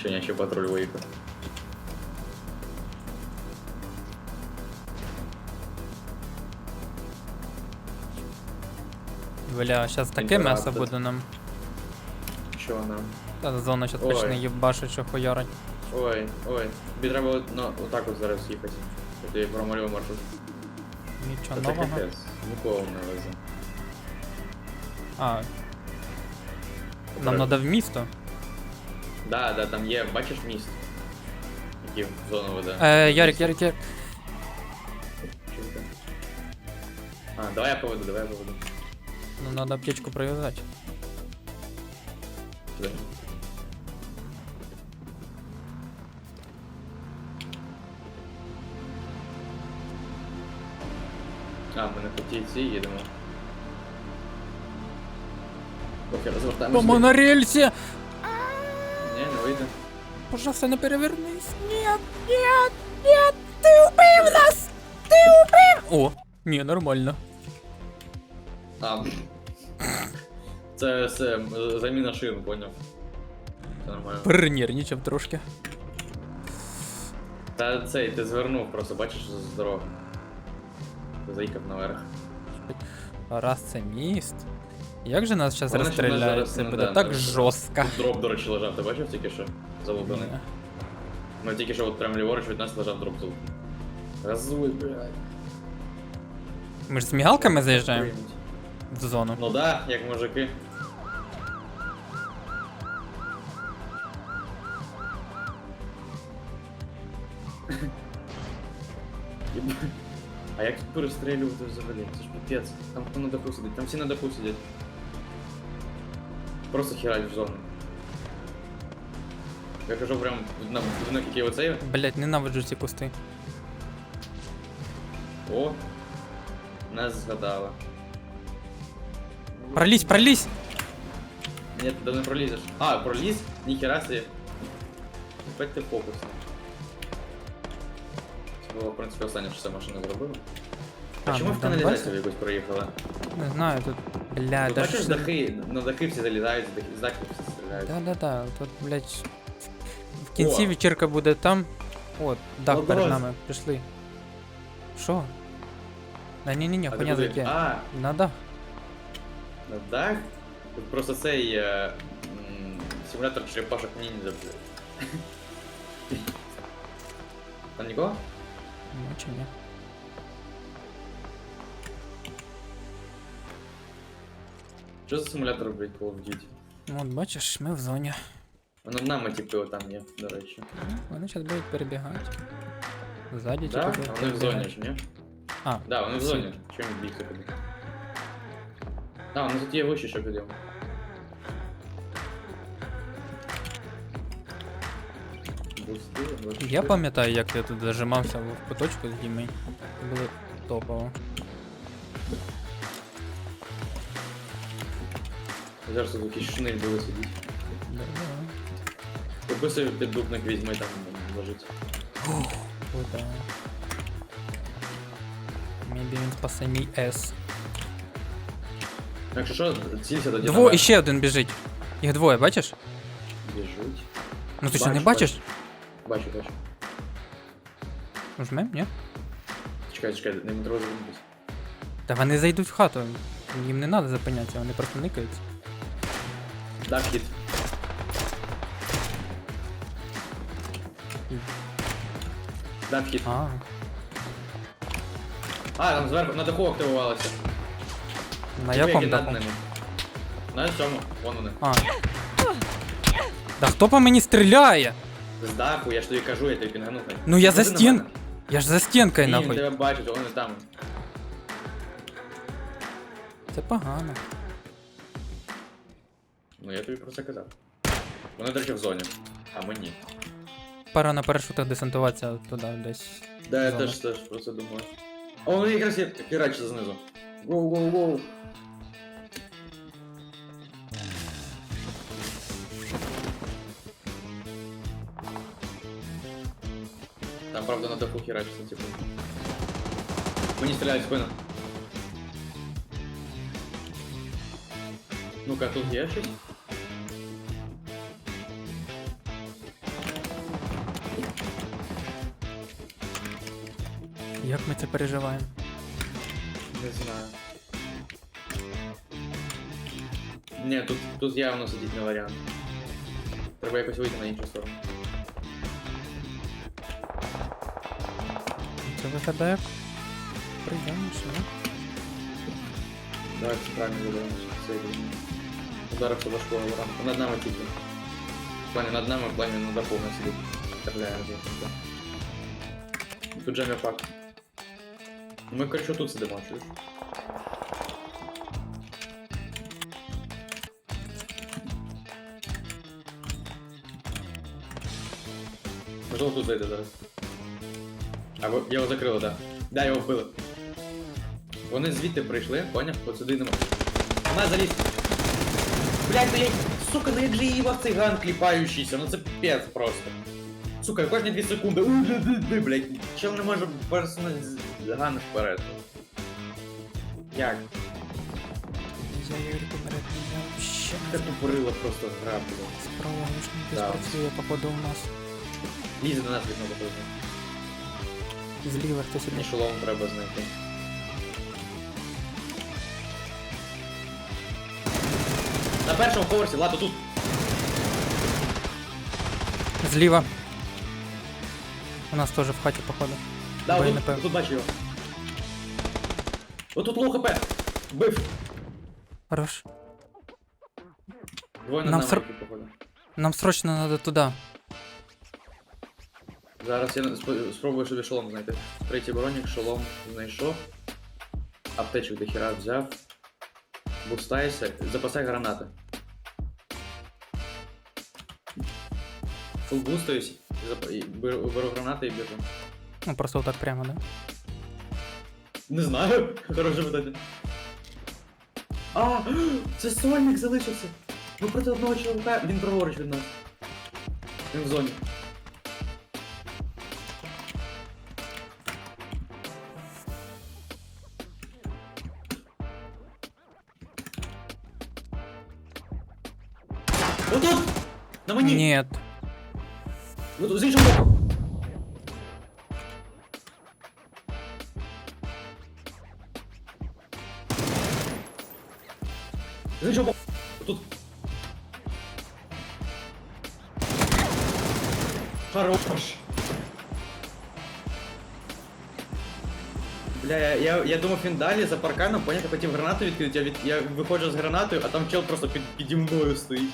Щенячий патруль виїхав. Бля, зараз таке Імператор. м'ясо буде нам. Що нам? Та зона зараз Ой. почне їбашить, що хуярить. Ой, ой. Тобі треба от, ну, отак от зараз їхати. Я тобі промалював маршрут. Нічого Та це нового. капець. Нікого не везе. А, нам треба в місто. Да, да, там є, бачиш міст, який в зону веде. Е, Ярик, Ярик, Ярик. Що це? А, давай я поведу, давай я поведу. Ну, треба аптечку прив'язати. Сюди. А, ми на путі ці їдемо. Окей, розвертаємося. Помо на Пожалуйста, не перевернись. Нет, нет, нет, ти убив нас! Ти убив! О, ні, нормально. А. Це все, м, заміна шин, поняв. Це нормально. Перенервничав трошки. Та цей, ти звернув просто, бачиш, з дороги. Ти заїхав наверх. Раз це міст. Як же нас зараз Головне, щоб нас розстріляють? зараз Це не буде да, так не- жорстко. Тут дроп, до речі, лежав, ти бачив тільки що? Залупаний. Ні. Ми тільки що от прям ліворуч від нас лежав дроп залупаний. Газуй, блядь. Ми ж з мігалками заїжджаємо Приймуть. в зону. Ну да, як мужики. Єба- А як тут перестрілювати взагалі? Це ж піпець. Там хто на даху сидить, там всі на даху сидять. Просто херать в зону. Я кажу прям на будинок, який оцей. Блять, ненавиджу ці кусти. О! Нас згадала. Пролізь, пролізь! Ні, туди не пролізеш. А, проліз? Ніхера собі. Опять ти фокус. Це було, в принципі, останнє, що ця машина зробила. А, А, чому ну, в там каналізацію якусь проїхала? Не знаю, тут. Бля, Тут даже. бачиш, дахи, на дахи всі залізають, з дахи- з дахів всі стріляють. Да-да-да, тут, блять. В кінці О. вечірка буде там. От, дах Ну, перед давай. нами. Пішли. Що? Да ні ні ні А ти хуйня куди? заке. А, На дах. на дах? Тут просто цей е, м, симулятор черепашок ніндзя, блядь. Там нікого? Ну чи ні. Що за симулятор, блядь, Call of Duty? От бачиш, ми в зоні. Воно нами, типу, там є, до речі. Вони зараз будуть перебігати. Ззаді Да? А вони в зоні чи ні? А, Да, вони в зоні. Він бігти куди? А, ну тут є вище, що підемо. Я пам'ятаю, як я тут зажимався в куточку з Дімей. Це Було топово. Зараз тут якийсь шниль буде сидіти. Да-да. Собі піддупник візьми там лежить. Круто. Maybe він спасе мій S. Якщо що, цілься тоді Дво, і ще один біжить. Їх двоє, бачиш? Біжуть. Ну ти що, не Бачу, бачиш? Бачу, бачу. Нажмем, ні? Чекай, чекай, не треба звернутися. Та вони зайдуть в хату. Їм не треба зупинятися, вони просто никаються. Да, хід. Да, хід. А, А, там зверху на даху активувалося. на Типу, якому які над даху? ними. На цьому, вон вони. А. Да хто по мені стріляє? З даху, я ж тобі кажу, я тобі пінгану. Ну я за Іди на стін. мене. Я ж за стінкою Ні, він нахуй. тебе бачить, вони там. Це погано. Ну я тобі про це казав. Вони, до речі, в зоні. А ми ні. Пора на парашутах десантуватися туди десь. Да, я Зона. теж теж про це думаю. О, вони якраз є херачі знизу. Гоу, гоу, гоу. Там, правда, на даху херачиться, типу. Мені стріляють в спину. Ну-ка, тут є Як ми це переживаємо? Не знаю. Ні, тут, тут явно сидіть не варіант. Треба якось вийти на іншу сторону. Це виглядає як приємніше, не? Давай все правильно зробимо. Все йде. Ударив все важкого ранку. Над нами тільки. В плані над нами, в плані над дахом не сидить. Стріляє за Тут джемі пак. Ми, коротше, тут сидимо, чуєш? Можливо тут зайде зараз. А ви- його закрили, так. Да. Да, його вбили. Вони звідти прийшли, поняв? От сюди нема. Вона заліз. Блять, ну я. Сука, ну як же її цей ган кліпаючийся, ну це піпець просто. Сука, кожні 2 секунди. Блять, чел не може персонати ган вперед. Як? Я Юрій поперед я ще Це тупорила просто гра, блядь. справа гучники Да. спрацює, походу у нас. Лізе до нас вікно заходить. Зліва хтось іде. Мені шолом треба знайти. На першому поверсі, ладно, тут. Зліва. У нас теж в хаті, походу. Да, Бо я тут, не пев- тут бачу його. Отут лоу хп. Бив. Хорош. Двоє над Нам нами, ср- які, походу. Нам срочно надо туди. Зараз я сп- спробую собі шолом знайти. Третій бронік, шолом знайшов. Аптечок до хіра взяв. Бустайся, запасай гранати. Фул бустаюсь, зап- і беру, беру гранати і біжу. Ну просто отак прямо, да? Не знаю, хороше питання. А, це сольник залишився. Ми проти одного чоловіка, він праворуч від нас. Він в зоні. Отут! На мені! Ні. Ну, з іншого боку. З іншого боку. Тут. Хорош. Бля, я, я, я думав він далі за парканом, поняв, я хотів гранату відкрити, я, від, я виходжу з гранатою, а там чел просто під, піді мною стоїть.